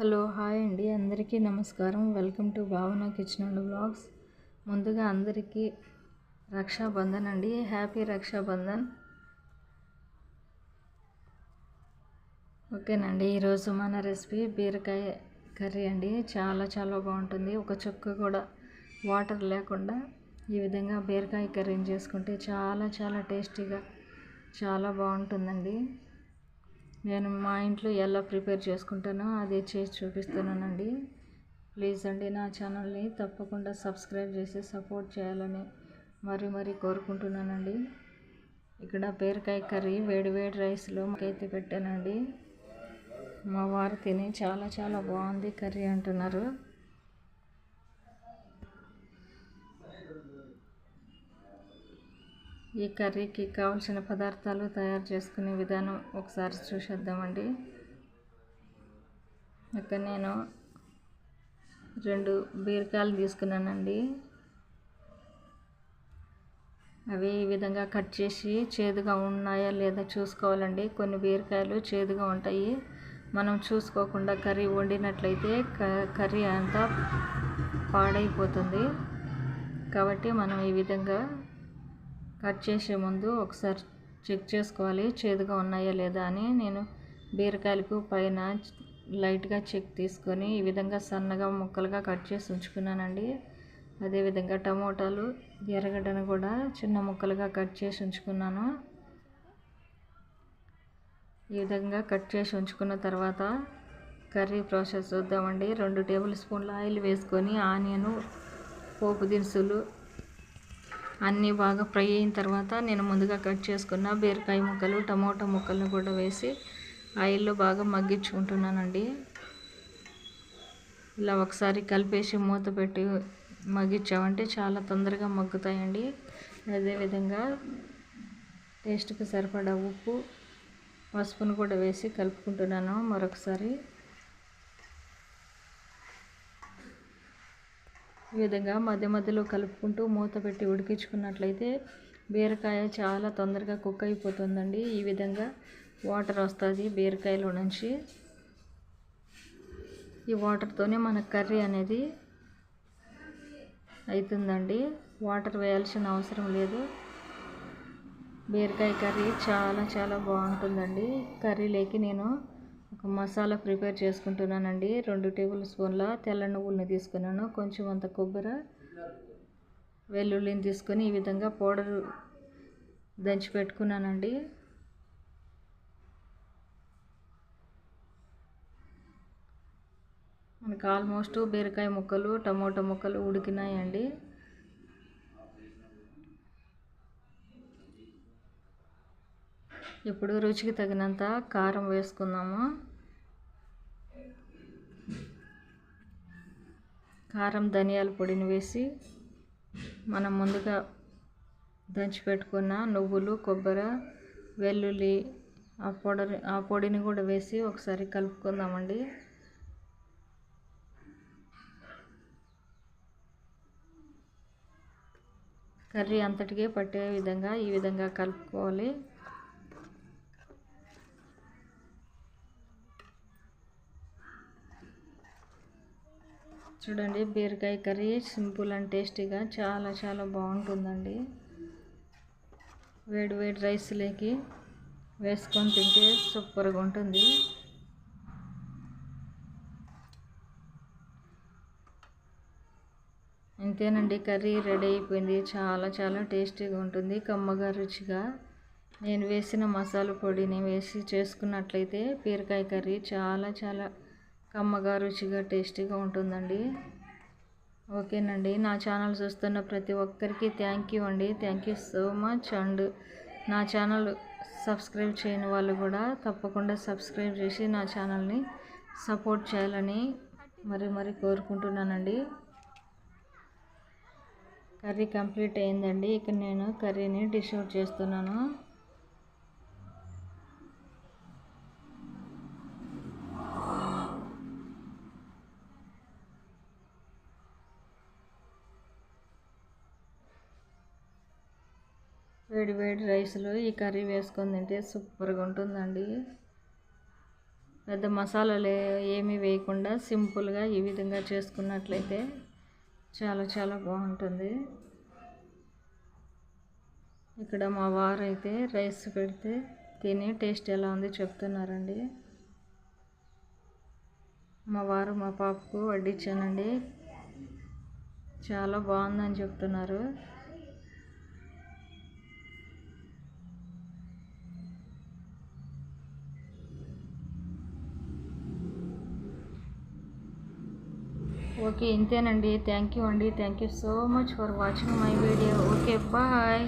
Hello hi అండి. అందరికీ నమస్కారం. Welcome to Bhavana kitchen and blogs ముందుగా అందరికీ రక్షాబంధన్ అండి. హ్యాపీ రక్షాబంధన్. ఓకేనండి ఈరోజు మన రెసిపీ బీరకాయ కర్రీ అండి. చాలా చాలా బాగుంటుంది. ఒక చుక్క కూడా వాటర్ లేకుండా ఈ విధంగా బీరకాయ కర్రీని చేసుకుంటే చాలా చాలా టేస్టీగా చాలా బాగుంటుందండి. నేను మా ఇంట్లో ఎలా ప్రిపేర్ చేసుకుంటానో అదే చేసి చూపిస్తున్నానండి. ప్లీజ్ అండి నా ఛానల్ని తప్పకుండా సబ్స్క్రైబ్ చేసి సపోర్ట్ చేయాలని మరీ మరీ కోరుకుంటున్నానండి. ఇక్కడ బీరకాయ కర్రీ వేడి వేడి రైస్లో మాకైతే పెట్టానండి. మా వారు తిని చాలా చాలా బాగుంది కర్రీ అంటున్నారు. ఈ కర్రీకి కావలసిన పదార్థాలు తయారు చేసుకునే విధానం ఒకసారి చూసేద్దామండి. ఇక్కడ నేను రెండు బీరకాయలు తీసుకున్నానండి. అవి ఈ విధంగా కట్ చేసి చేదుగా ఉన్నాయా లేదా చూసుకోవాలండి. కొన్ని బీరకాయలు చేదుగా ఉంటాయి. మనం చూసుకోకుండా కర్రీ వండినట్లయితే కర్రీ అంతా పాడైపోతుంది. కాబట్టి మనం ఈ విధంగా కట్ చేసే ముందు ఒకసారి చెక్ చేసుకోవాలి. చేదుగా ఉన్నాయా లేదా అని నేను బీరకాయలకు పైన లైట్గా చెక్ తీసుకొని ఈ విధంగా సన్నగా ముక్కలుగా కట్ చేసి ఉంచుకున్నానండి. అదేవిధంగా టమోటాలు ఎర్రగడ్డను కూడా చిన్న ముక్కలుగా కట్ చేసి ఉంచుకున్నాను. ఈ విధంగా కట్ చేసి ఉంచుకున్న తర్వాత కర్రీ ప్రాసెస్ చూద్దామండి. రెండు టేబుల్ స్పూన్ల ఆయిల్ వేసుకొని ఆనియను పోపు దినుసులు అన్నీ బాగా ఫ్రై అయిన తర్వాత నేను ముందుగా కట్ చేసుకున్న బీరకాయ ముక్కలు టమోటా ముక్కలను కూడా వేసి ఆయిల్లో బాగా మగ్గించుకుంటున్నానండి. ఇలా ఒకసారి కలిపేసి మూత పెట్టి మగ్గించామంటే చాలా తొందరగా మగ్గుతాయండి. అదేవిధంగా టేస్ట్కి సరిపడా ఉప్పు పసుపును కూడా వేసి కలుపుకుంటున్నాను మరొకసారి. ఈ విధంగా మధ్య మధ్యలో కలుపుకుంటూ మూత పెట్టి ఉడికించుకున్నట్లయితే బీరకాయ చాలా తొందరగా కుక్ అయిపోతుందండి. ఈ విధంగా వాటర్ వస్తుంది బీరకాయలో నుంచి. ఈ వాటర్తోనే మన కర్రీ అనేది అవుతుందండి వాటర్ వేయాల్సిన అవసరం లేదు. బీరకాయ కర్రీ చాలా చాలా బాగుంటుందండి. కర్రీ లేకి నేను ఒక మసాలా ప్రిపేర్ చేసుకుంటున్నానండి. రెండు టేబుల్ స్పూన్ల తెల్ల నువ్వులని తీసుకున్నాను. కొంచెం అంత కొబ్బరి వెల్లుల్లిని తీసుకొని ఈ విధంగా పౌడర్ దంచి పెట్టుకున్నానండి. మనకు ఆల్మోస్ట్ బీరకాయ ముక్కలు టమోటా ముక్కలు ఉడికినాయండి. ఇప్పుడు రుచికి తగినంత కారం వేసుకుందాము. కారం ధనియాల పొడిని వేసి మనం ముందుగా దంచి పెట్టుకున్న నువ్వులు కొబ్బరి వెల్లుల్లి ఆ పొడి ఆ పొడిని కూడా వేసి ఒకసారి కలుపుకుందామండి. కర్రీ అంతటికే పట్టే విధంగా ఈ విధంగా కలుపుకోవాలి. చూడండి బీరకాయ కర్రీ సింపుల్ అండ్ టేస్టీగా చాలా చాలా బాగుంటుందండి. వేడి వేడి రైస్లోకి వేసుకొని తింటే సూపర్గా ఉంటుంది. అంతేనండి కర్రీ రెడీ అయిపోయింది. చాలా చాలా టేస్టీగా ఉంటుంది కమ్మగా రుచిగా. నేను వేసిన మసాలా పొడిని వేసి చేసుకున్నట్లయితే బీరకాయ కర్రీ చాలా చాలా కమ్మగా రుచిగా టేస్టీగా ఉంటుందండి. ఓకేనండి. నా ఛానల్ చూస్తున్న ప్రతి ఒక్కరికి థ్యాంక్ యూ అండి. Thank you so much and నా ఛానల్ సబ్స్క్రైబ్ చేయని వాళ్ళు కూడా తప్పకుండా సబ్స్క్రైబ్ చేసి నా ఛానల్ని సపోర్ట్ చేయాలని మరి మరి కోరుకుంటున్నానండి. కర్రీ కంప్లీట్ అయిందండి. ఇక్కడ నేను కర్రీని డిష్ అవుట్ చేస్తున్నాను. వేడి వేడి రైస్లో ఈ కర్రీ వేసుకొని తింటే సూపర్గా ఉంటుందండి. పెద్ద మసాలాలు ఏమీ వేయకుండా సింపుల్గా ఈ విధంగా చేసుకున్నట్లయితే చాలా చాలా బాగుంటుంది. ఇక్కడ మా వారు అయితే రైస్ పెడితే తిని టేస్ట్ ఎలా ఉంది చెప్తున్నారండి. మా వారు మా పాపకు వడ్డించానండి చాలా బాగుందని చెప్తున్నారు. ఓకే ఇంతేనండి. థ్యాంక్ యూ అండి. Thank you so much for watching my video okay bye